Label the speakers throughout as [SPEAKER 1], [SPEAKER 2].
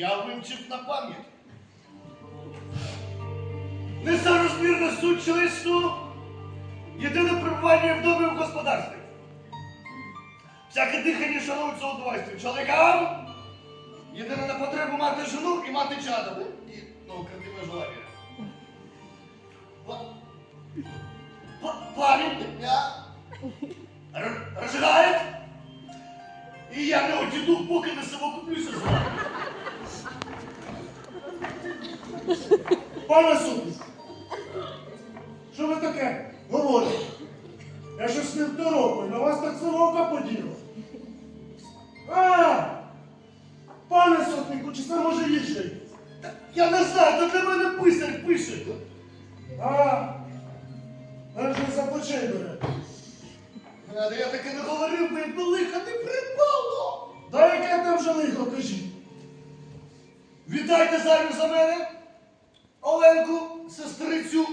[SPEAKER 1] я
[SPEAKER 2] вивчив на пам'ять. Несорозмірна суть чоловічного Єдине перебування в домі в господарстві. Всяке дихання шанується у. Чоловікам єдине на потребу мати жену і мати чада. І, ну, картина желання. Па- па- Парень меня р- рожигает, і я не одійду, поки не совокуплюся з вами.
[SPEAKER 3] Пане судді, що ви таке говорите? Я щось не второпаю, на вас так сорока поділа. А! Пане сотнику, чи це може інший?
[SPEAKER 2] Я не знаю, то для мене писар пише.
[SPEAKER 3] А! Мене не за плечей.
[SPEAKER 2] Я таки не говорив, якби лиха не припало.
[SPEAKER 3] Яке вже лихо, кажіть?
[SPEAKER 2] Вітайте заміж за мене, Оленку, сестрицю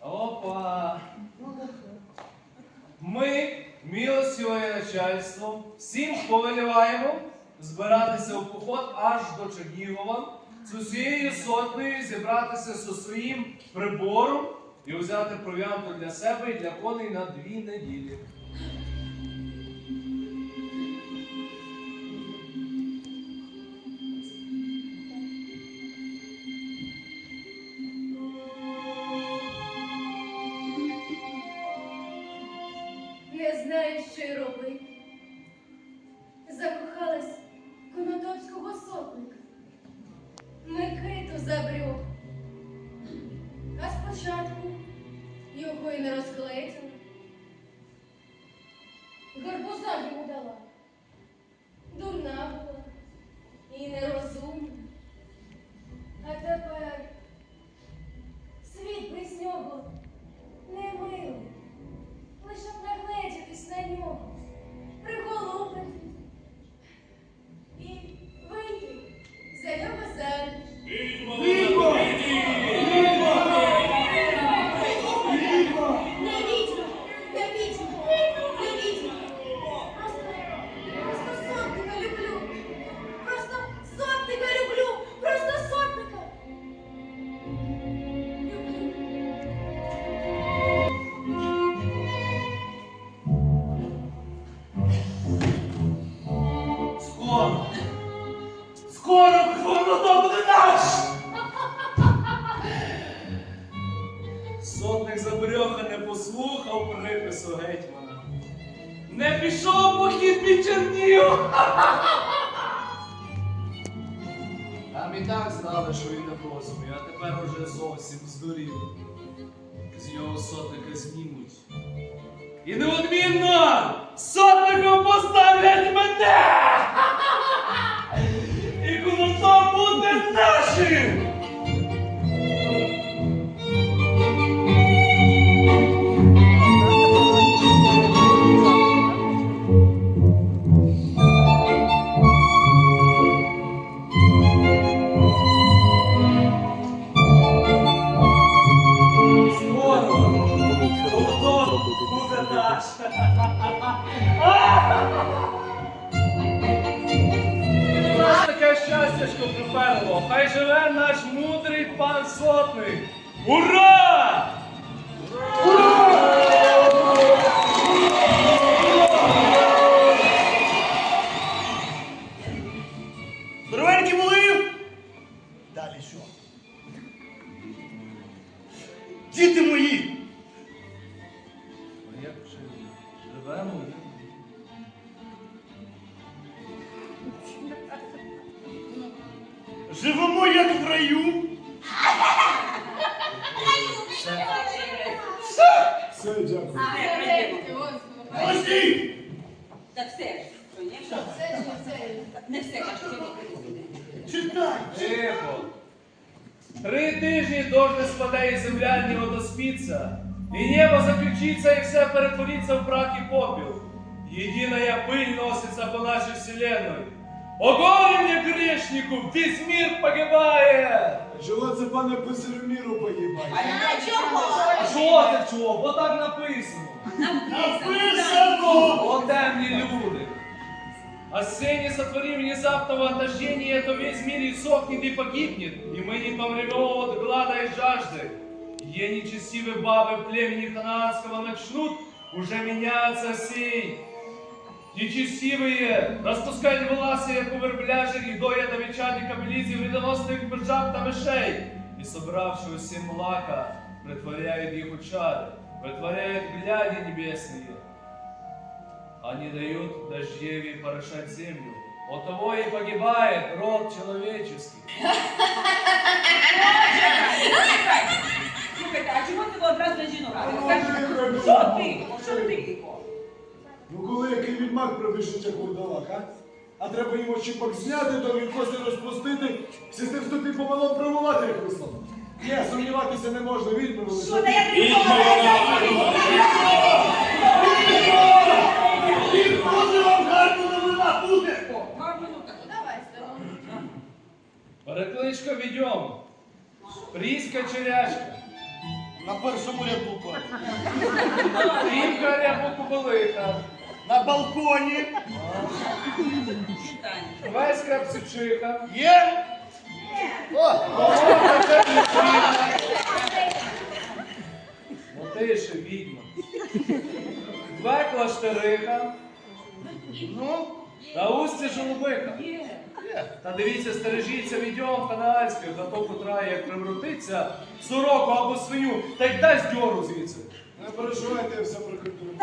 [SPEAKER 4] Опа. Ми, милостиве начальство, всім повеліваємо збиратися у поход аж до Чернігова, з усією сотнею зібратися зі своїм прибором і взяти провіанту для себе і для коней на дві неділі.
[SPEAKER 5] Гарбуза йому дала. Дурна була і нерозумна. А тепер
[SPEAKER 4] послухав гетьмана. Не пішов похід під Чернігів! Там і так знали, що він не розуміє, а тепер уже зовсім здурів. З нього сотника знімуть. І неодмінно сотником поставлять мене! Таке щастячко приперло. Хай живе наш мудрий пан сотник. Ура!
[SPEAKER 2] Здоровенькі були! Далі що? Діти мої!
[SPEAKER 4] Тихо. Три тижні дождь не спаде, и земля не водоспится, и небо заключится, и все перетворится в прах и попел. Единая пыль носится по нашей вселенной. О горе мне грешнику, весь мир погибает!
[SPEAKER 6] Чого це пане писарю міру погибає?
[SPEAKER 7] А чого?
[SPEAKER 4] А чого ти чого? Бо так написано.
[SPEAKER 2] Написано!
[SPEAKER 4] О темні люди! А сыне сотвори внезапного отождения, то весь мир и сохнет, и погибнет, и мы не помрем от глада и жажды. Е нечестивые бабы племени ханаанского начнут уже меняться сей. Нечестивые распускать волосы, як у доят овечат и кобылиц, и вредоносных бержав та мышей. И собравши все млака, притворяют их учады, притворяют гляди небесные. а не дают дождеве порошать землю. От того и погибает род человеческий.
[SPEAKER 7] А
[SPEAKER 6] чому ти одразу жінок? Що ти? Що ти? Ну коли який відмак пробіжить, як а? А треба йому чіпок зняти, то він коси розпустити, всі з тим, що ти помилом провувати, як Руслан. Ні, сумніватися не можна, відьми великі.
[SPEAKER 7] Що, та я тобі
[SPEAKER 2] помилом? Новина буде!
[SPEAKER 8] Давай, сину.
[SPEAKER 4] Перекличка відьом. Пріська черячка.
[SPEAKER 2] На першому ряду, пане.
[SPEAKER 4] Трімка рябокуболиха.
[SPEAKER 2] На балконі.
[SPEAKER 4] Хвеська псичиха.
[SPEAKER 2] Є? О!
[SPEAKER 4] Колода черничина. Ну тише, відьма. Векла штериха.
[SPEAKER 2] Ну?
[SPEAKER 4] Та усті жолобиха. Та дивіться, стережіться відьом канальських, до того котра, як приврутиться сороку або свиню, та й дасть дьору звідси.
[SPEAKER 6] Не переживайте, я все проконтролюю.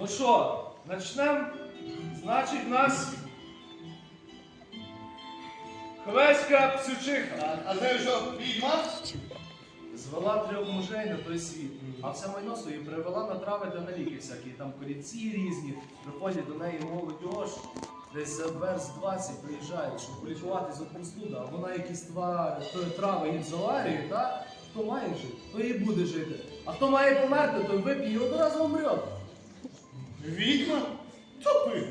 [SPEAKER 4] Ну що, начнем? Значить, нас Хвеська псючиха.
[SPEAKER 2] А, а знаєш що, відьма?
[SPEAKER 4] Звела трьох мужей на той світ, а все майно своє привела на трави та на ліки всякі, там корінці різні, приходять до неї молодь, десь за верст 20 приїжджають, щоб полікувати за простуда, а вона якісь твари, трави їм заварює, так? Хто має жити, той і буде жити. А хто має померти, той вип'є і одразу умре.
[SPEAKER 2] Відьма? Топи.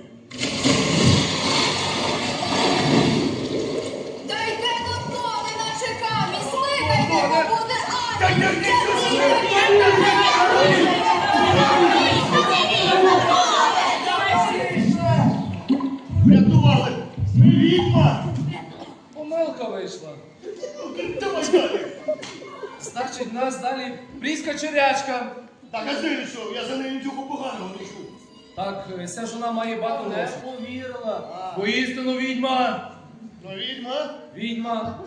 [SPEAKER 5] Дайте до тони наче камінь, слухайте, бо буде
[SPEAKER 2] Та
[SPEAKER 4] Значить, в нас далі пріська черячка.
[SPEAKER 2] Так, а знаєш що, я за нею нічого поганого не чув.
[SPEAKER 4] Так, е, ця жона має бату не повірила. Бо істину відьма.
[SPEAKER 2] Ну, відьма?
[SPEAKER 4] Відьма.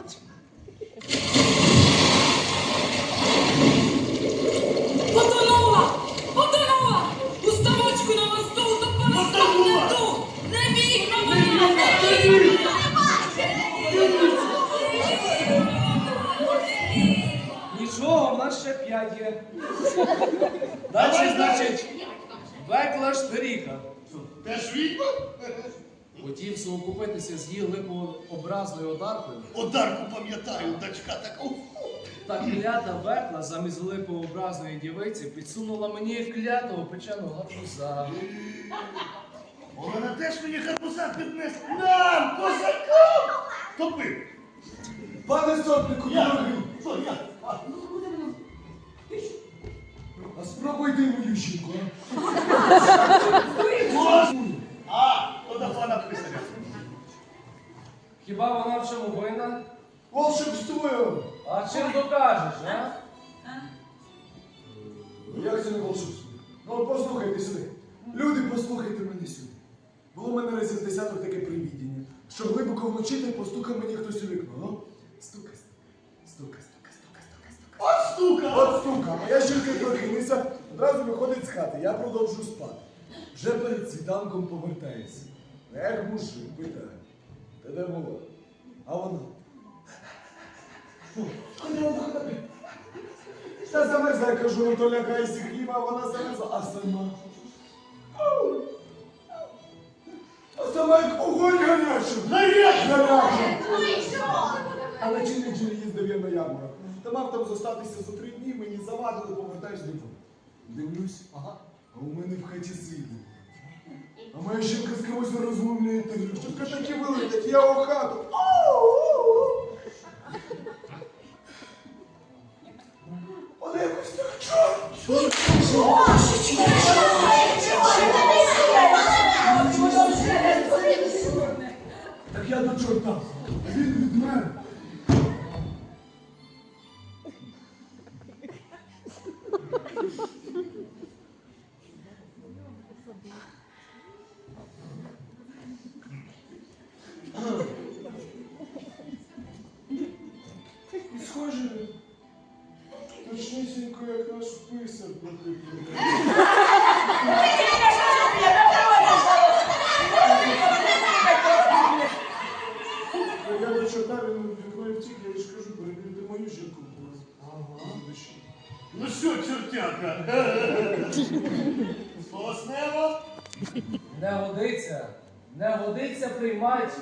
[SPEAKER 9] Потонула!
[SPEAKER 4] 5 є. Далі, значить, Веклаш Теріка.
[SPEAKER 2] Теж відьма?
[SPEAKER 4] Хотів совокупитися з її липообразною одаркою.
[SPEAKER 2] Одарку пам'ятаю, дочка така.
[SPEAKER 4] Та клята векла замість липообразної дівиці підсунула мені клятого печеного гарбуза.
[SPEAKER 2] Вона теж мені гарбуза піднесла. Нам, козакам! Топи!
[SPEAKER 6] Пане сотнику,
[SPEAKER 2] я! А,
[SPEAKER 6] а спробуйте мою жінку, а?
[SPEAKER 2] А, то до пана писаря.
[SPEAKER 4] Хіба вона в чому винна?
[SPEAKER 6] Волшебствую!
[SPEAKER 4] А чим докажеш, а?
[SPEAKER 6] Як це не волшебство? Ну послухайте сюди. Люди, послухайте мене сюди. Було в мене разів десяток таке привідіння, що глибоко вночі та й постукав мені хтось у вікно. Ну, стука, стука, стука, стука, стука, стука.
[SPEAKER 2] От
[SPEAKER 6] стука, моя жінка прокинеться, одразу виходить з хати, я продовжу спати. Вже перед світанком повертається. Ех, мужик, питає. Ти де була? А вона. Куди вона ходить? Та замерзла, кажу, ну то лякайся хліба, а вона замерзла, а сама. Ау! А сама як огонь гарячий.
[SPEAKER 2] Гарячий!
[SPEAKER 6] Гарячий. А на Челленджері їздив я на ярмарок. Та мав там зостатися за три дні, мені завадили, повертаєш диву. Дивлюсь, ага, а у мене в хаті сидить. А моя жінка з кимось розмовляє, що таке вилетять, я у хату. речі, одна від втік, я ж кажу, ти мою жінку. Ага.
[SPEAKER 2] Ну що, чортяка?
[SPEAKER 4] Слово снево? Не годиться.
[SPEAKER 10] Не
[SPEAKER 2] годиться приймайте.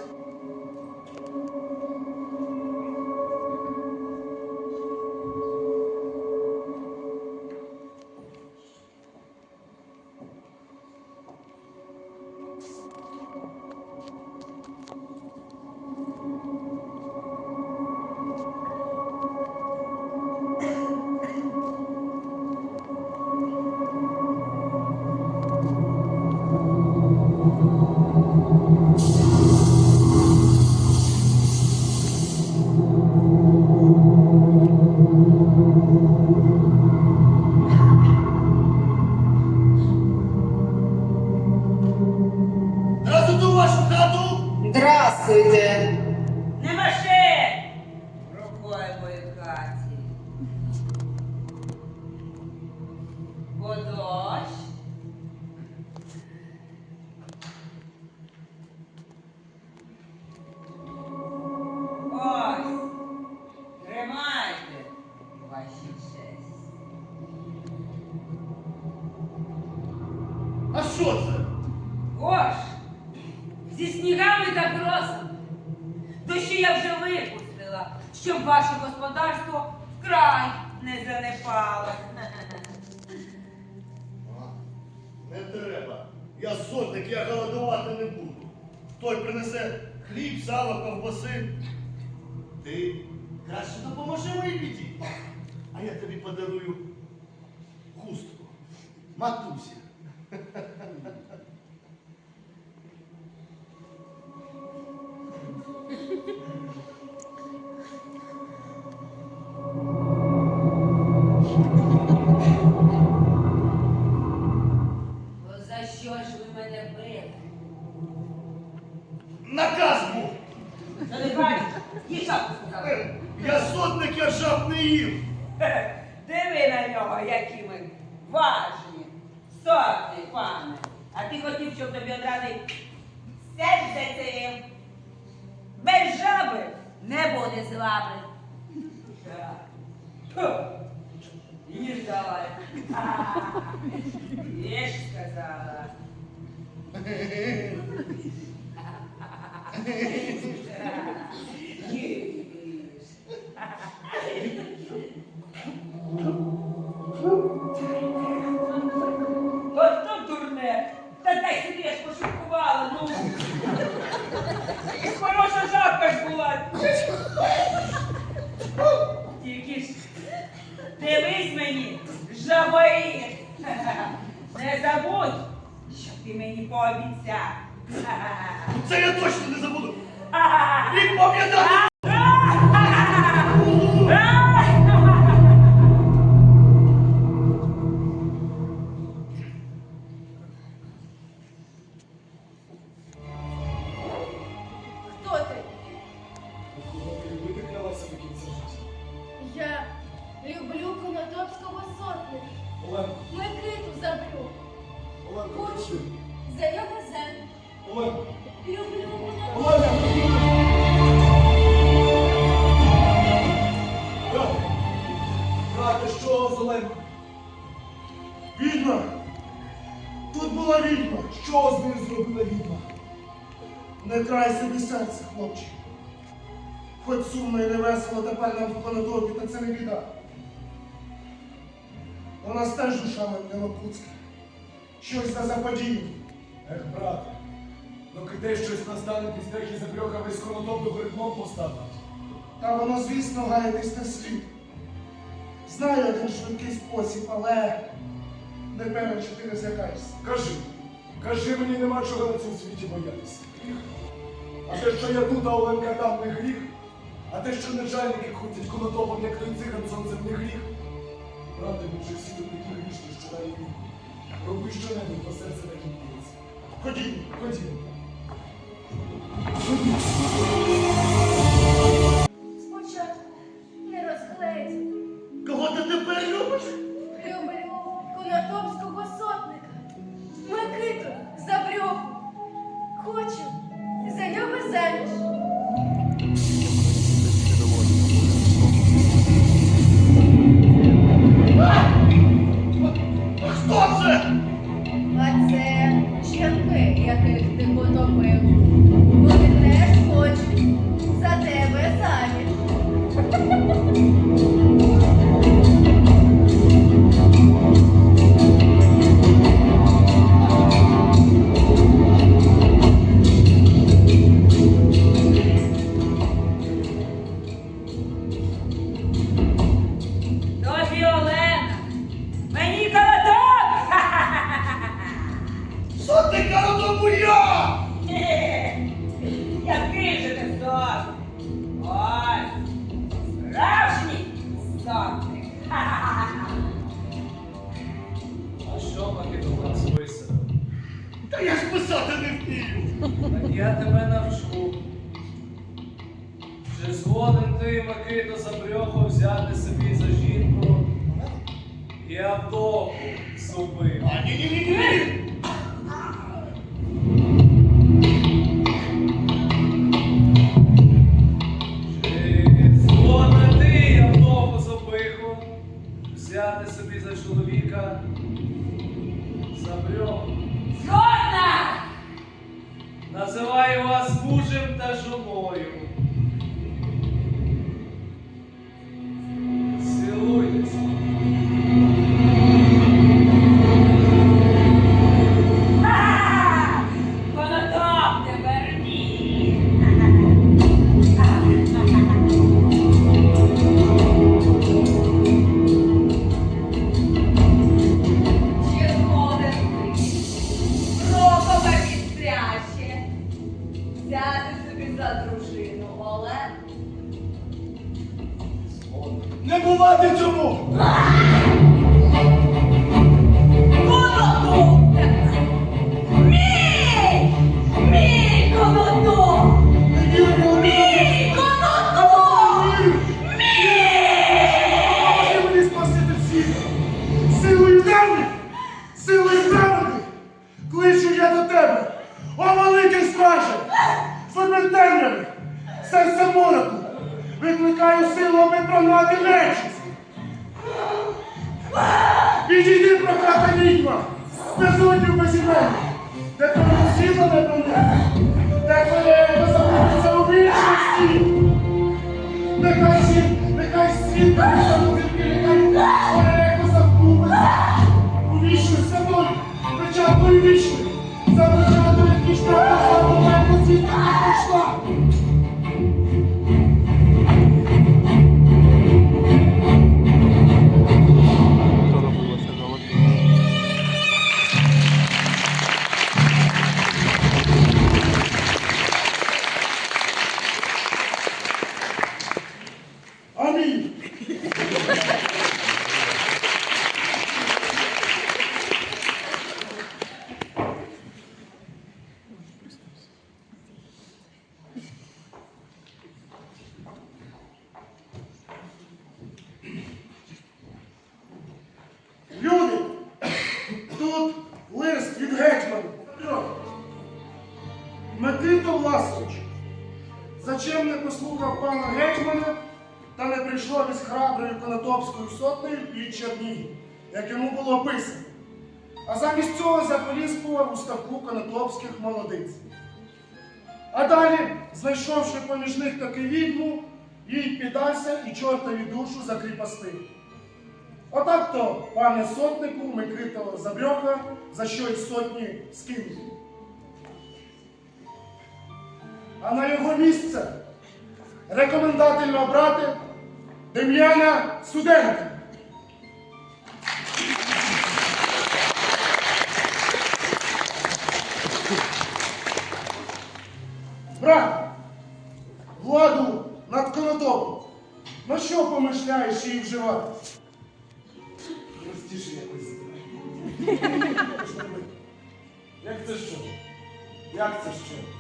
[SPEAKER 2] той принесе хліб, сало, ковбаси. Ти краще допоможи моїй біді. А я тобі подарую хустку,
[SPEAKER 10] матуся. Не
[SPEAKER 2] ждала. Не
[SPEAKER 10] сказала.
[SPEAKER 2] воно, звісно, гає на світ. Знаю один швидкий спосіб, але не певен, що ти не злякаєшся.
[SPEAKER 6] Кажи, кажи мені, нема чого на цьому світі боятися. А те, що я тут, а Оленка там не гріх, а те, що нежальники ходять колотопом, як той циган, сонцем не гріх. Правда, ми вже всі тут такі грішні, що дай руку. Роби що-небудь, бо серце не кінець.
[SPEAKER 2] Ходімо,
[SPEAKER 6] ходімо.
[SPEAKER 4] Ходімо. 对 згоден ти, Микито, Забрьохо, взяти собі за жінку і автоку зубив.
[SPEAKER 3] А ні,
[SPEAKER 6] не пана гетьмана та не прийшов із храброю Конотопською сотнею під Чернігів, як йому було описано. А замість цього заполіскував у ставку конотопських молодиць. А далі, знайшовши поміж них таки відьму, їй піддався і чортові душу закріпостив. Отак то, пане сотнику, Микрито Забрьоха, за що й сотні скинув. А на його місце рекомендательно обрати Дем'яна Суденка. Брат, владу над конотопом. На що помишляєш її вживати? Простіше якось. Як це що? Як це що?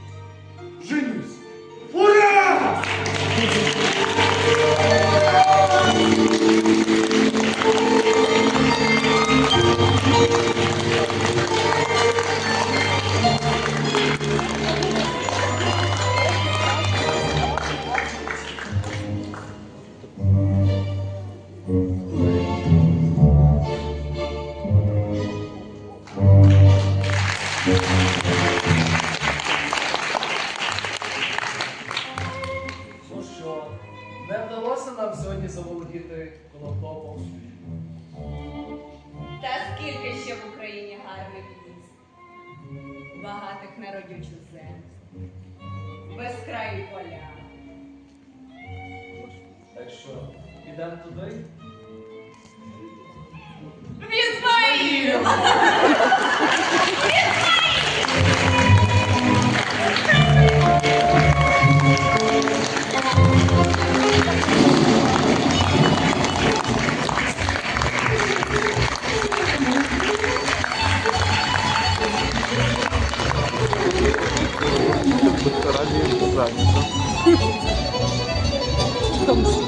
[SPEAKER 4] Вдалося нам сьогодні заволодіти конотопом?
[SPEAKER 8] Та скільки ще в Україні гарних міст, багатих на родючу землю, безкраї поля.
[SPEAKER 4] Так що, підемо туди?
[SPEAKER 8] В Ізмаїл! Vou esperar dinheiro comprar, né? então. Como